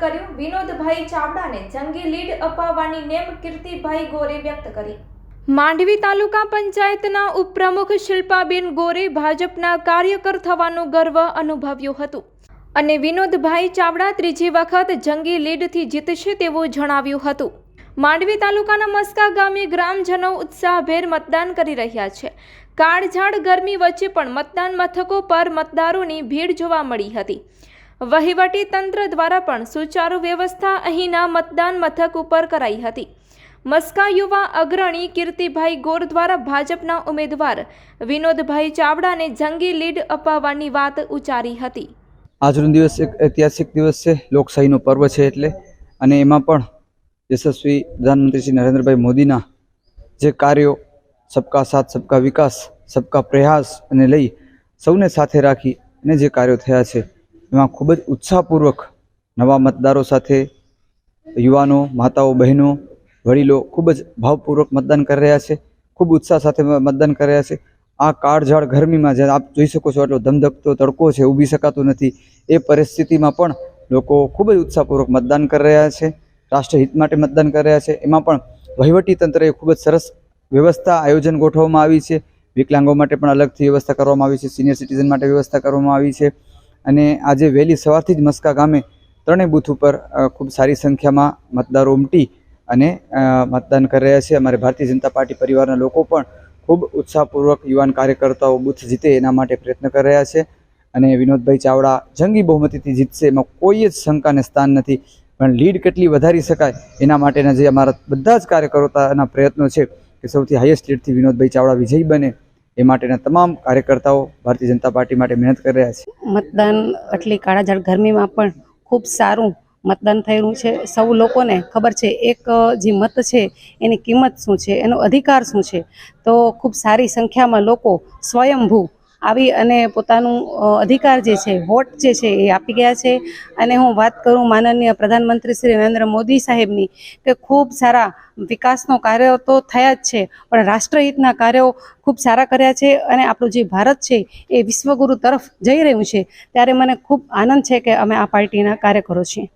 કર્યું. વિનોદભાઈ ચાવડાને જંગી લીડ અપાવવાની નેમ કીર્તિભાઈ ગોરે વ્યક્ત કરી. માંડવી તાલુકા પંચાયતના ઉપપ્રમુખ શિલ્પાબેન ગોરે ભાજપના કાર્યકર થવાનું ગર્વ અનુભવ્યું હતું. અને વિનોદભાઈ ચાવડા ત્રીજી વખત જંગી લીડથી જીતશે તેવું જણાવ્યું હતું. માંડવી તાલુકાના મસ્કા ગામે ગ્રામજનો ઉત્સાહભેર મતદાન કરી રહ્યા છે. કાળઝાળ ગરમી વચ્ચે પણ મતદાન મથકો પર મતદારોની ભીડ જોવા મળી હતી. વહીવટી તંત્ર દ્વારા પણ સુચારુ વ્યવસ્થા અહીંના મતદાન મથક ઉપર કરાઈ હતી. મસ્કા યુવા અગ્રણી કીર્તિભાઈ ગોર દ્વારા ભાજપના ઉમેદવાર વિનોદભાઈ ચાવડાને જંગી લીડ અપાવવાની વાત ઉચ્ચારી હતી. આજનો દિવસ એક ઐતિહાસિક દિવસ છે, લોકશાહીનો પર્વ છે એટલે. અને એમાં પણ યશસ્વી પ્રધાનમંત્રી શ્રી નરેન્દ્રભાઈ મોદીના જે કાર્યો સબકા સાથ, સબકા વિકાસ, સબકા પ્રયાસ અને લઈ સૌને સાથે રાખી અને જે કાર્યો થયા છે એમાં ખૂબ જ ઉત્સાહપૂર્વક નવા મતદારો સાથે યુવાનો, માતાઓ, બહેનો, વડીલો ખૂબ જ ભાવપૂર્વક મતદાન કરી રહ્યા છે. ખૂબ ઉત્સાહ સાથે મતદાન કરી રહ્યા છે. આ કાળઝાળ ગરમીમાં જે આપ જોઈ શકો છો એટલો ધમધકતો તડકો છે, ઊભી શકાતો નથી. એ પરિસ્થિતિમાં પણ લોકો ખૂબ જ ઉત્સાહપૂર્વક મતદાન કરી રહ્યા છે. રાષ્ટ્રહિત માટે મતદાન કરી રહ્યા છે. એમાં પણ વહીવટી તંત્રએ ખૂબ જ સરસ વ્યવસ્થા આયોજન ગોઠવવામાં આવી છે. વિકલાંગો માટે પણ અલગથી વ્યવસ્થા કરવામાં આવી છે. સિનિયર સિટીઝન માટે વ્યવસ્થા કરવામાં આવી છે. અને આજે વહેલી સવારથી જ મસ્કા ગામે ત્રણેય બૂથ ઉપર ખૂબ સારી સંખ્યામાં મતદારો ઉમટી અને મતદાન કરી રહ્યા છે. અમારે ભારતીય જનતા પાર્ટી પરિવારના લોકો પણ ખૂબ ઉત્સાહપૂર્વક યુવાન કાર્યકર્તાઓ બૂથ જીતે એના માટે પ્રયત્ન કરી રહ્યા છે. અને વિનોદભાઈ ચાવડા જંગી બહુમતીથી જીતશે એમાં કોઈ જ શંકાને સ્થાન નથી. પણ લીડ કેટલી વધારી શકાય એના માટેના જે અમારા બધા જ કાર્યકર્તાના પ્રયત્નો છે કે સૌથી હાઈએસ્ટ લીડથી વિનોદભાઈ ચાવડા વિજયી બને. એ માટેના તમામ કાર્યકર્તાઓ ભારતીય જનતા પાર્ટી માટે મહેનત કરી રહ્યા છે. મતદાન આટલી કાળાઝાળ ગરમીમાં પણ ખૂબ સારું મતદાન થયેલું છે. સૌ લોકોને ખબર છે, એક જે મત છે, એની કિંમત શું છે, એનો અધિકાર શું છે? તો ખૂબ સારી સંખ્યામાં લોકો સ્વયંભૂ આવી અને પોતાનું અધિકાર જે છે, વોટ જે છે એ આપી ગયા છે. અને હું વાત કરું માનનીય પ્રધાનમંત્રી શ્રી નરેન્દ્ર મોદી સાહેબની કે ખૂબ સારા વિકાસનો કાર્યો તો થયા જ છે, પણ રાષ્ટ્રહિતના કાર્યો ખૂબ સારા કર્યા છે અને આપણું જે ભારત છે એ વિશ્વગુરુ તરફ જઈ રહ્યું છે. ત્યારે મને ખૂબ આનંદ છે કે અમે આ પાર્ટીના કાર્યકરો છીએ.